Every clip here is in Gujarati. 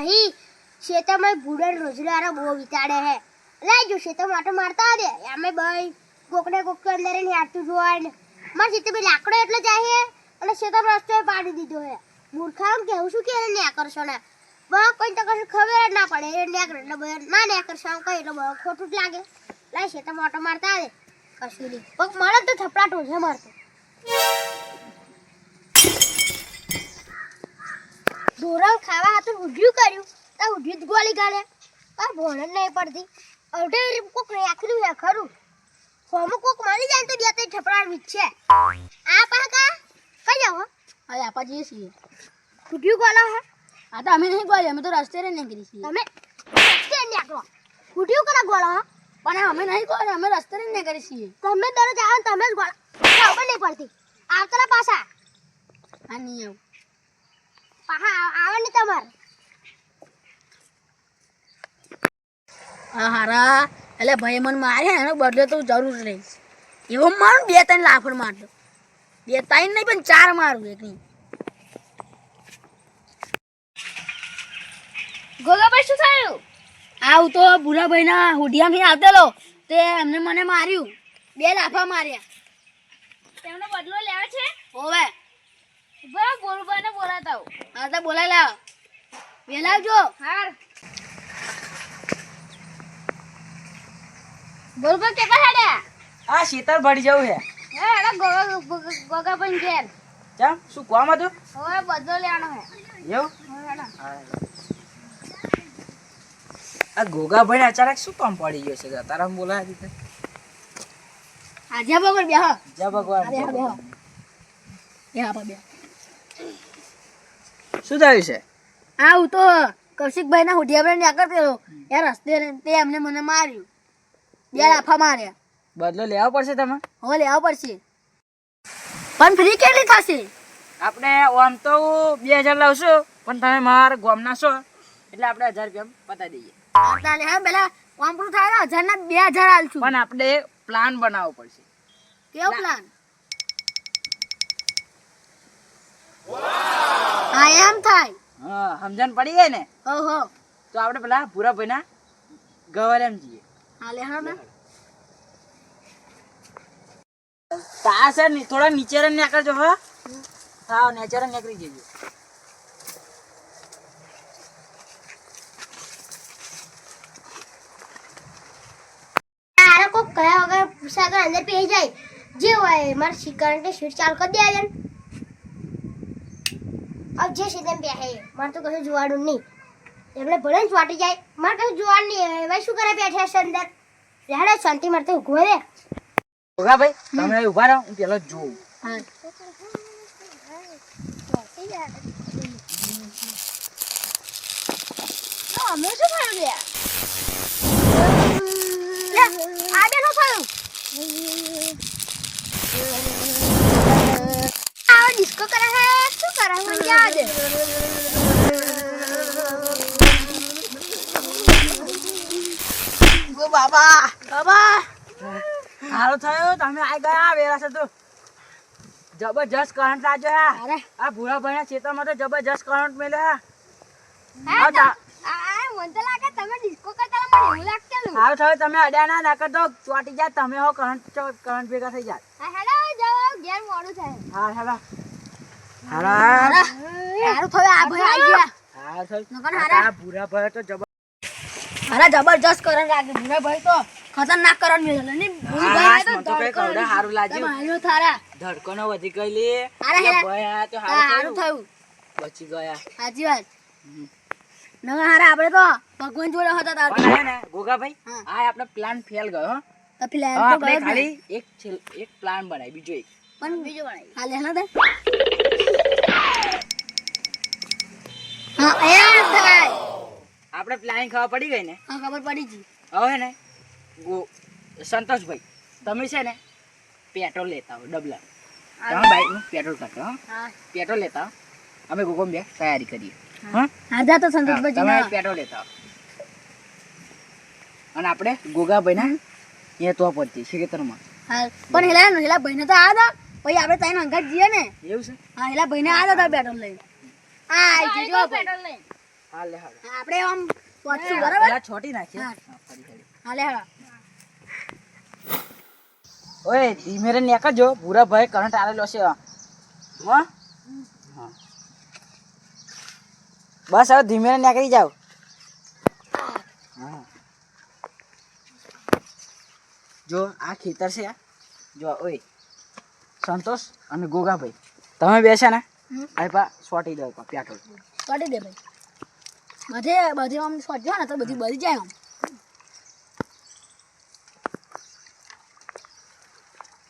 નહીં. શેતરમાં ભૂડન રોજગારો બહુ વિતાડે હે લઈ જો શેતર માટે મારતા દે. અમે ભાઈ કોકને કોક અંદર ને હાથતું જોવાય ને. માર ભાઈ લાકડો એટલે ચાહીએ અને શેતર રસ્તો પાડી દીધો હે મૂર્ખામ કેવું શું કે એને આકર્ષણ બહુ કોઈ તો કશું ખબર ના પડે. એ ન્યા એટલે બહુ ના ને આકર્ષણ કઈ એટલે બહુ ખોટું જ લાગે. લાય શેતર મોટો મારતા દે. કશું નહીં. પગ મળે તો થપડા ટોઝે મારતો. ઢોરાવ ખાવા હાથું ઉઢ્યું કર્યું. તો ઉઢ્યું જ ગોળી ગાલે આ જ નહીં પડતી. અડે કોક રાખેલું છે ખરું. ફોર્મ કોક મળી જાય તો ત્યાં ઠપડા વીજ છે આ પાકા કઈ જાવ હવે આપા જઈએ છીએ. ઉઢ્યું ગોળો હે. આ તો અમે નહીં ગોળી અમે તો રસ્તે રે નીકળી છીએ. તમે રસ્તે નીકળો. ઉઢ્યું કરા ગોળા પણ અમે નહીં ગોળી અમે રસ્તે રે નીકળી છીએ. તમે દરરોજ આવો તમે જ ગોળા. ખબર નહીં પડતી. આવતા પાછા. આ નહીં આવું. પાછા આવે ને તમારે. હારા. એટલે ભાઈ મને મારે એનો બદલે તો જરૂર રહીશ એવો મારું બે ત્રણ લાફડ મારતો બે ત્રણ નહીં પણ ચાર મારું એક નહીં. ગોગાભાઈ શું થયું? આવું તો ભૂરાભાઈ ના હુડિયાથી આવતેલો તે એમને મને માર્યું. બે લાફા માર્યા. તેમનો બદલો લેવા છે? હોવે. બોલાતા હા તો બોલાય લાવ. વેલા આવજો. હાર. બોલબા કેટલા હેડ્યા આ શીતળ ભરી જવું હે એડા ગોગા ગોગા પણ ઘેર. ચમ શું કોમ હતું હવે બદલો લેવાનો હે એવું? હવે હેડા. આ અચાનક શું કામ પડી ગયો છે? તારા બોલાયા દીધા. આજે ભગવાન બે હા જય ભગવાન બે બે બે હા બે શું થયું છે? આવું તો કૌશિકભાઈ ના હુડિયા ભાઈ આગળ પેલો એ રસ્તે તે એમને મને માર્યું. બે લાફા માર્યા. બદલો લેવો પડશે તમે? હવે લેવા પડશે. પણ ફ્રી કેટલી થશે? આપણે આમ તો બે હજાર લાવશું પણ તમે મારા ગામના છો. એટલે આપણે હજાર રૂપિયા પતાવી દઈએ. તાલે હા પેલા કોમ્પ્યુટર થાય હજાર ના બે હજાર આલશું. પણ આપણે પ્લાન બનાવવો પડશે. કેવો પ્લાન હા એમ થાય હા સમજણ પડી ગઈ ને? ઓહો. તો આપણે પેલા ભૂરાભાઈના ગવર એમ જઈએ. હાલે હા ને તા સર ને થોડા નીચે રન નીકળજો હા. હા નીચે રન નીકળી જજો. તારે કોક કયા વગર પૂછા અંદર પી જાય. જે હોય મારે શિકાર કે શીટ ચાલુ કરી દે अब જે સીધા બે હે મારે તો કશું જોવાનું નહીં. એમણે ભલે જ વાટી જાય માર કશું જોવાનું નહીં હવે શું કરે બેઠા છે અંદર? રહેડે શાંતિ મારે તો ઊભો રે. ભાઈ તમે ઊભા રહો હું પેલો જોઉં. હા. અમે શું થયું લે આ બે શું થયું આ ડિસ્કો કરે હે. જવા દે ઓ બાબા. બાબા. હારો થયો. તમે આ ગયા વેરા છે તો. જબરજસ્ત કરંટ લાગ્યો હા. આ ભૂરા ભાઈના ખેતરમાં તો જબરજસ્ત કરંટ મેલ્યો હે. મને લાગે તમે ડિસ્કો કરતા મને એવું લાગતું હારો થયો. તમે અડ્યા ના ના તો ચોટી જાય તમે હો કરંટ કરંટ ભેગા થઈ જાય હા હેડો જાવ ઘેર મોડું થાય. હા હેલા હારા હારું થયું આ ભાઈ આવી ગયા. હારો થયો આ ભૂરા ભાઈ તો જબર અરે જબરજસ્ત કરંટ લાગે ભૂરા ભાઈ તો ખતરનાક કરંટ મેળે ને હા, મને તો કઈ હારું લાગ્યું. તમારો થારા. ધડકનો વધી ગયેલી હારા, હારા. ભાઈ આ તો હારું હારું થયું. થયું. બચી ગયા. સાચી વાત. નકર હારા આપણે તો ભગવાન જોડે હતા તાર હે હા. આ આપણો પ્લાન ફેલ ગયો હો. તો પેલા તો ગયો ખાલી એક એક પ્લાન બનાવી બીજો એક. પણ બીજો બનાવી. હાલે હા હા એમ થાય આપણે પ્લાનિંગ ખબર પડી ગઈ ને? હા ખબર પડી ગઈ. હવે ને સંતોષભાઈ તમે છે ને પેટ્રોલ લેતા હો. ડબલા તમે બાઈકનું પેટ્રોલ કરતો હા. પેટ્રોલ લેતા અમે ગોગમ બે તૈયારી કરીએ. હા. હા? તો સંતોષભાઈ તમે પેટ્રોલ લેતા. અને આપણે ગોગાભાઈના એ તો પડતી ખેતરમાં. હા પણ હેલા હેલા ભાઈને તો આ દો પછી આપણે તઈને અંગાત જઈએ ને. એવું છે? હા હેલા ભાઈને આ દા પેટ્રોલ લઈને. આ આઈ હા લે હાલો આપણે આમ પહોંચશું બરાબર? પેલા છોટી નાખીએ હા. હા, ફરી ફરી. હાલે હાલો. ઓય ધીમે રે નીકળજો ભૂરા ભાઈ કરંટ આવેલો છે. હો. બસ હવે ધીમે રે નીકળી જાવ હા. જો આ ખેતર છે જો ઓય. સંતોષ અને ગોગાભાઈ. તમે બેસે ને પા સોટી દો પા પ્યાટો. સોટી દે ભાઈ. બધે બધે આમ સોચ્યો ને તો બધી બળી જાય આમ.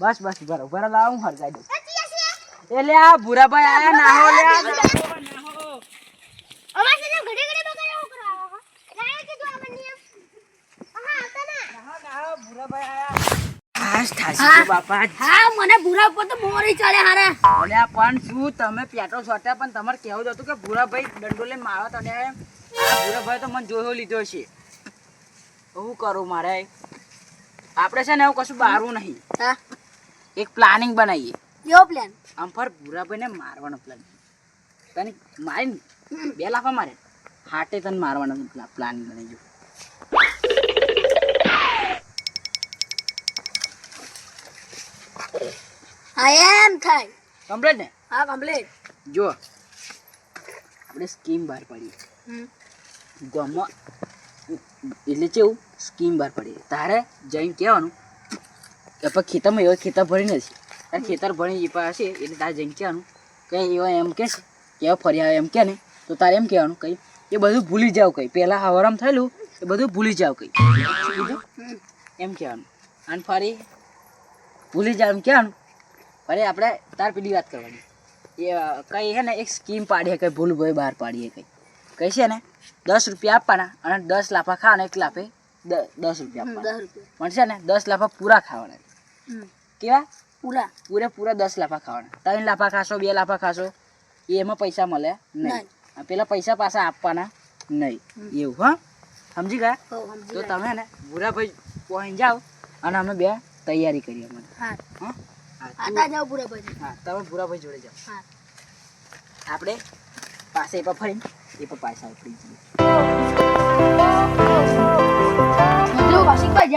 બસ બસ બરો બરો લાવ હું હરગાઈ દઉં. એટલે આ ભૂરાભાઈ આયા નાહો લે અમાર સાથે ઘડી ઘડી બગાડો હું. કરવા આવો. છો? હાશ થાશી. બાપા. હા મને ભૂરા ઉપર તો મોરી ચડે હારા. અલ્યા પણ શું તમે પેટ્રોલ છોટ્યા પણ તમારે કહેવું હતું કે ભૂરાભાઈ દંડો લઈને મારો તને આ ભૂરાભાઈ તો મને જોયો લીધો છે. હું કરું મારે? આપણે છે ને એવું કશું બારવું નહીં. હા. એક પ્લાનિંગ બનાવીએ. કેવો પ્લાન આમ પર ભૂરાભાઈને મારવાનો પ્લાન તને મારી બે લાફા મારે. હાટે તને મારવાનો પ્લાનિંગ બનાવી હા એમ થાય કમ્પ્લીટ ને? હા કમ્પ્લીટ જો આપણે સ્કીમ બહાર પાડીએ. ગામમાં એટલે કેવું? સ્કીમ બહાર પડી તારે જઈને કહેવાનું કે પછી ખેતરમાં એવા ખેતર ભરી નથી તારે ખેતર ભરી પાસે એટલે તારે જઈને કહેવાનું કે એવા એમ કે છે કે એવા ફરી આવે એમ કે ને તો તારે એમ કહેવાનું કંઈ એ બધું ભૂલી જાવ કંઈ. પહેલાં હવારામ થયેલું એ બધું ભૂલી જાવ કંઈ. એમ કહેવાનું. અને ફરી ભૂલી જાય એમ કહેવાનું અરે આપણે તાર પેલી વાત કરવાની. એ કઈ છે ને એક સ્કીમ પાડીએ કઈ ભૂલ ભાઈ બહાર પાડીએ કઈ. કઈ છે ને દસ રૂપિયા આપવાના અને દસ લાફા ખાવાના એક લાફે દસ રૂપિયા આપવાના. પણ છે ને દસ લાફા પૂરા ખાવાના. કેવા? પૂરા. પૂરેપૂરા દસ લાફા ખાવાના. ત્રણ લાફા ખાશો બે લાફા ખાશો એમાં પૈસા મળે નહીં. પેલા પૈસા પાછા આપવાના નહીં. એવું હા? સમજી ગયા? તો. તમે ને ભૂરાભાઈ પહોંચી જાઓ અને અમે બે તૈયારી કરીએ અમારે. હા. હા? હા, જાવ પૂરા પછી હા તમે ભૂરાભાઈ જોડે જાઓ. હા. આપણે પાસે પર ફરી એ પર પાછા ઉપડી જઈએ.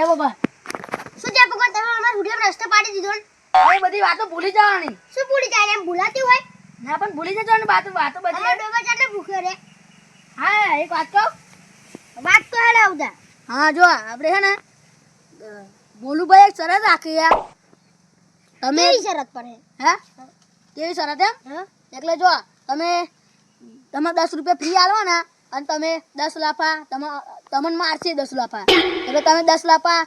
બાબા. શું છે ભગવાન? તમે અમારા હુડિયામાં રસ્તો પાડી દીધો ને? એ બધી વાતો ભૂલી જવાની. શું ભૂલી જાય? એમ ભૂલાતી હોય? ના પણ ભૂલી જજો ને વાતો વાતો બધી. અમારો ડોબા ભૂખ્યો રે હા એક વાત કહું? વાત તો હેડે આવતા. હા જો આપણે છે ને ભોલુભાઈ એક શરત રાખી યાર. તમે શરત પર હે? કેવી શરત એમ? હા. એટલે જો તમે તમે દસ રૂપિયા ફ્રી આલવાના અને તમે દસ લાફા તમે તમને મારશે દસ લાફા. એટલે તમે દસ લાફા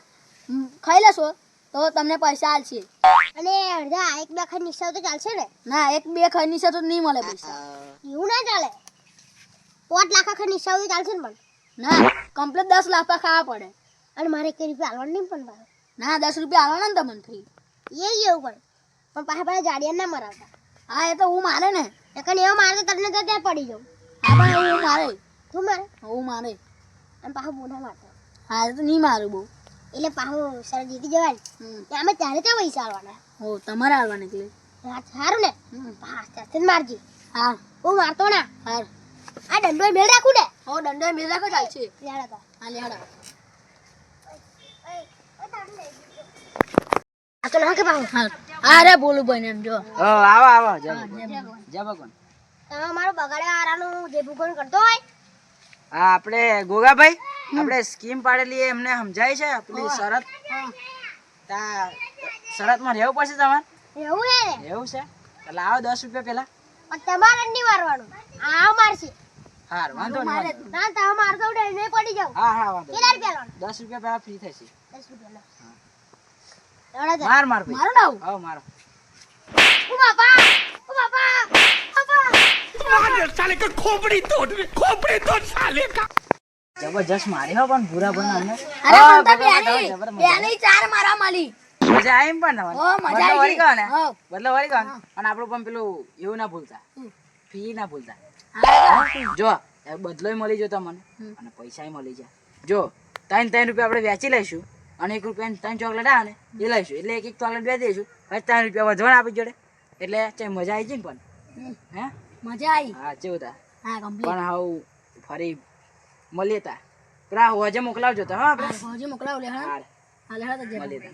ખાઈ લેશો તો તમને પૈસા આલશે. અને અડધા એક બે ખાઈ નિશા તો ચાલશે ને? ના એક બે ખાઈ નિશા તો નહીં મળે પૈસા. એવું ના ચાલે? પાંચ લાખ ખાઈ નિશા તો ચાલશે ને પણ. ના કમ્પ્લીટ દસ લાફા ખાવા પડે. અને મારે કઈ રૂપિયા આલવાનું નહીં પણ. ના દસ રૂપિયા આલવાના ને તમને ફ્રી. એ એવું પણ. પણ પાછા પાછા જાડિયા ના મરાવતા. હા એ તો હું મારે ને. નકર એવો મારે તો તમને તો ત્યાં પડી જાઉં હા પણ હું મારે. તું મારે? હું મારે. અને પાછું બોના મારતો. હા એ તો નહીં મારું બહુ. એટલે પાછું સર જીતી જવાય હમ. અમે ત્યારે ત્યાં પૈસા આવવાના હો તમારે આવવાને એટલે. હા સારું ને. હા મારજી. હા. હું મારતો ના. હા. આ દંડો મેળ રાખું ને? હો દંડો મેળ રાખો ચાલશે લેડા હા લેવડા આ તો ના કે હા બોલું ભાઈ એમ જો. આવો આવો હા, ભગવાન. તમે મારો બગાડે આરાનું જે ભૂગોળ કરતો હોય. હા આપણે ગોગાભાઈ આપણે સ્કીમ પાડેલી એમને સમજાય છે આપણી શરત. તા શરતમાં રહેવું પડશે તમારે? એવું છે રહેવું છે? એટલે આવો દસ રૂપિયા પેલા. પણ તમારે નહીં મારવાનું આ મારશે. હાર વાંધો નહીં ના તમે મારતો નહીં પડી જાવ હા હા વાંધો કેટલા નહીં. રૂપિયા લેવાના? દસ રૂપિયા પેલા ફ્રી થશે. દસ રૂપિયા લો માર માર ભાઈ. મારું નામ? મારો. ઓ બાપા ઓ બાપા બાપા જબરજસ્ત મારી હો પણ ભૂરા પણ બેની મજા આવી. બેની ચાર મારા માલી. મજા આવી પણ મજા વળી બદલો વળી અને આપણું પણ પેલું એવું ના ભૂલતા. ફી ના ભૂલતા. જો બદલો બદલોય મળી જાય તમને. અને પૈસાય મળી જાય જો ત્રણ ત્રણ રૂપિયા આપણે વેચી લઈશું. અને એક રૂપિયા ત્રણ ચોકલેટ આવે ને એ લઈશું. એટલે એક એક ચોકલેટ બે દઈશું. પછી ત્રણ રૂપિયા વધવાના આપી જોડે. એટલે ચાલ મજા આવી જઈને પણ. હે? મજા આવી. હા ચેવું તા પણ હાવ ફરી મળીએ તા. પેલા હોજે મોકલાવજો તો હા આપણે. હજી મોકલાવો લે હા? હા તો જય. મળીએ તા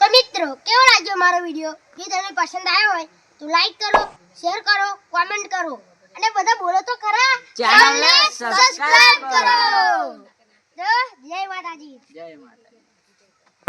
તો મિત્રો કેવો લાગ્યો મારો વીડિયો? જો તમને પસંદ આવ્યો હોય તો લાઈક કરો શેર કરો કોમેન્ટ કરો. અને બધા બોલો તો ખરા. ચેનલને subscribe કરો. જય માતાજી. જય માતા